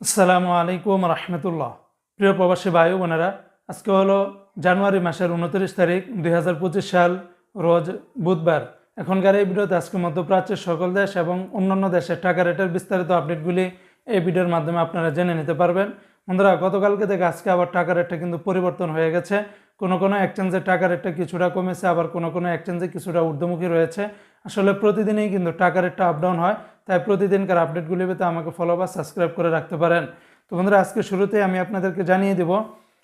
আসসালামু আলাইকুম রহমতুল্লাহ। প্রিয় প্রবাসী ভাই বোনেরা, আজকে হলো জানুয়ারি মাসের উনত্রিশ তারিখ, দুই হাজার পঁচিশ সাল, রোজ বুধবার। এখনকার এই ভিডিওতে আজকে মধ্যপ্রাচ্যের সকল দেশ এবং অন্যান্য দেশের টাকা রেটের বিস্তারিত আপডেটগুলি এই ভিডিওর মাধ্যমে আপনারা জেনে নিতে পারবেন। বন্ধুরা, গতকালকে থেকে আজকে আবার টাকা রেটটা কিন্তু পরিবর্তন হয়ে গেছে। কোনো কোনো এক্সচেঞ্জের টাকা রেটটা কিছুটা কমেছে, আবার কোনো কোনো এক্সচেঞ্জে কিছুটা ঊর্ধ্বমুখী রয়েছে। আসলে প্রতিদিনই কিন্তু টাকা রেটটা আপ ডাউন হয়, তাই প্রতিদিনকার আপডেটগুলি পেতে আমাকে ফলো বা সাবস্ক্রাইব করে রাখতে পারেন। তো বন্ধুরা, আজকে শুরুতেই আমি আপনাদেরকে জানিয়ে দেব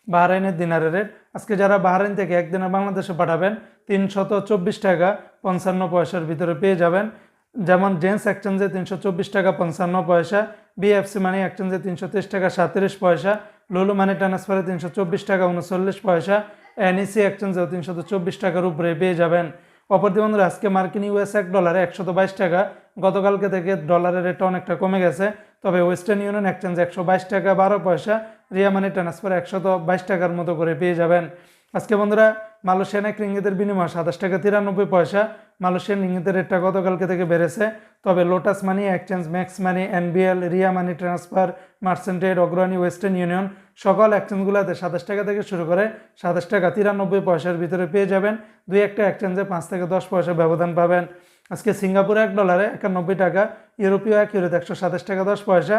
বাহরাইনের দিনারের রেট আজকে যারা বাহরাইন থেকে একদিনের বাংলাদেশে পাঠাবেন, তিনশত চব্বিশ টাকা পঞ্চান্ন পয়সার ভিতরে পেয়ে যাবেন। যেমন জেন্টস এক্সচেঞ্জে তিনশো চব্বিশ টাকা পঞ্চান্ন পয়সা বিএফসি মানি এক্সচেঞ্জে তিনশো তেইশ টাকা সাঁত্রিশ পয়সা লুলু মানি ট্রান্সফারে তিনশো চব্বিশ টাকা উনচল্লিশ পয়সা এনইসি এক্সচেঞ্জেও তিনশো চব্বিশ টাকার উপরে পেয়ে যাবেন। অপরদি বন্ধুরা, আজকে মার্কিন ইউএস এক ডলারে একশত বাইশ টাকা। গতকালকে থেকে ডলারের রেটটা অনেকটা কমে গেছে। তবে ওয়েস্টার্ন ইউনিয়ন এক্সচেঞ্জ একশো বাইশ টাকা, বারো পয়সা। রিয়া মানি ট্রান্সফার একশত বাইশ টাকার মতো করে পেয়ে যাবেন। আজকে বন্ধুরা, মালয়েশিয়ান এক রিঙ্গিতের বিনিময় সাতাশ টাকা তিরানব্বই পয়সা। মালয়েশিয়ান রিঙ্গিতের রেটটা গতকালকে থেকে বেড়েছে, তবে Lotus Money Exchange Max Money NBL Ria Money Transfer মার্সেন্টেড Agrani western union সকল এক্সচেঞ্জগুলোতে সাতাশ টাকা থেকে শুরু করে সাতাশ টাকা তিরানব্বই পয়সার ভিতরে পেয়ে যাবেন। দুই একটা এক্সচেঞ্জে পাঁচ থেকে দশ পয়সা ব্যবধান পাবেন। আজকে সিঙ্গাপুরে এক ডলারে একানব্বই টাকা, ইউরোপীয় এক ইউরোতে একশো সাতাশ টাকা দশ পয়সা,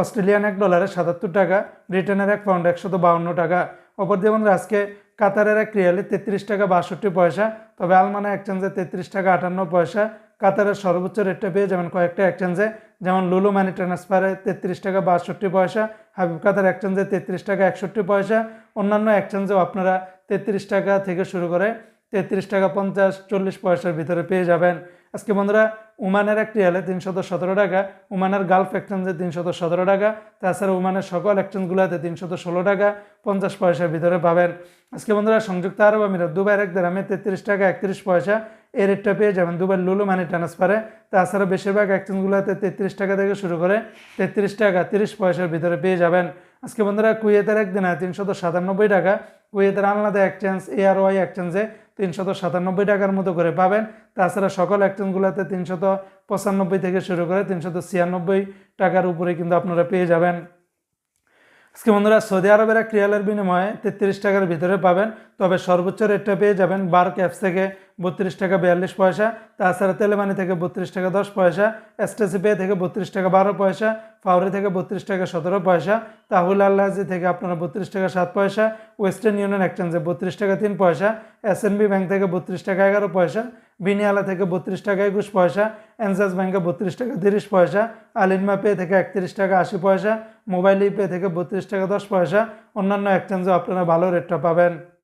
অস্ট্রেলিয়ান এক ডলারে সাতাত্তর টাকা, ব্রিটেনের এক পাউন্ড একশত বাউন্ন টাকা। অপর দিয়ে আজকে কাতারের এক রিয়ালে তেত্রিশ টাকা বাষট্টি পয়সা, তবে আলমানা এক্সচেঞ্জে তেত্রিশ টাকা আটান্ন পয়সা। কাতারের সর্বোচ্চ রেটটা পেয়ে যাবেন কয়েকটা এক্সচেঞ্জে যেমন লুলু মানি ট্রান্সফারে তেত্রিশ টাকা বাষট্টি পয়সা, হাবিব কাতার এক্সচেঞ্জে তেত্রিশ টাকা একষট্টি পয়সা। অন্যান্য এক্সচেঞ্জেও আপনারা তেত্রিশ টাকা থেকে শুরু করে তেত্রিশ টাকা পঞ্চাশ, চল্লিশ পয়সার ভিতরে পেয়ে যাবেন। আজকে বন্ধুরা উমানের একটি রিয়ালে তিনশত সতেরো টাকা, উমানের গালফ এক্সচেঞ্জে তিনশত সতেরো টাকা, তাছাড়া উমানের সকল এক্সচেঞ্জগুলোতে তিনশত ষোলো টাকা, পঞ্চাশ পয়সার ভিতরে পাবেন। আজকে বন্ধুরা, সংযুক্ত আরব আমিরাত, দুবাইয়ের এক দামে তেত্রিশ টাকা, একত্রিশ পয়সা এই রেটটা পেয়ে যাবেন দুবাই লুলু মানি ট্রান্সফারে। তাছাড়া বেশিরভাগ এক্সচেঞ্জগুলোতে তেত্রিশ টাকা থেকে শুরু করে তেত্রিশ টাকা, তিরিশ পয়সার ভিতরে পেয়ে যাবেন। আজকে বন্ধুরা, কুয়েতের এক দিনে তিনশত সাতানব্বই টাকা, কুয়েতের আলনাদা এক্সচেঞ্জ এআর ওয়াই এক্সচেঞ্জে তিনশত সাতানব্বই টাকার মতো করে পাবেন। তাছাড়া সকল এক্সচেঞ্জগুলোতে তিনশত পঁচানব্বই থেকে শুরু করে তিনশত ছিয়ানব্বই টাকার উপরে কিন্তু আপনারা পেয়ে যাবেন। আজকে বন্ধুরা, সৌদি আরবের এক বিনিময়ে তেত্রিশ টাকার ভিতরে পাবেন, তবে সর্বোচ্চ রেটটা পেয়ে যাবেন বার ক্যাপস থেকে বত্রিশ টাকা বিয়াল্লিশ পয়সা, তাছাড়া তেলেমানি থেকে বত্রিশ টাকা দশ পয়সা, এসটিসি পে থেকে বত্রিশ টাকা বারো পয়সা ফাউরি থেকে বত্রিশ টাকা সতেরো পয়সা, তাহুল আল্লাহাজি থেকে আপনারা বত্রিশ টাকা সাত পয়সা, ওয়েস্টার্ন ইউনিয়ন এক্সচেঞ্জে বত্রিশ টাকা তিন পয়সা এসএনবি ব্যাংক থেকে বত্রিশ টাকা এগারো পয়সা, বিনিয়ালা থেকে বত্রিশ টাকা একুশ পয়সা এনসাস ব্যাংকে বত্রিশ টাকা তিরিশ পয়সা, আলিনমা পে থেকে একত্রিশ টাকা আশি পয়সা, মোবাইল পে থেকে বত্রিশ টাকা দশ পয়সা, অন্যান্য এক্সচেঞ্জে আপনারা ভালো রেটটা পাবেন।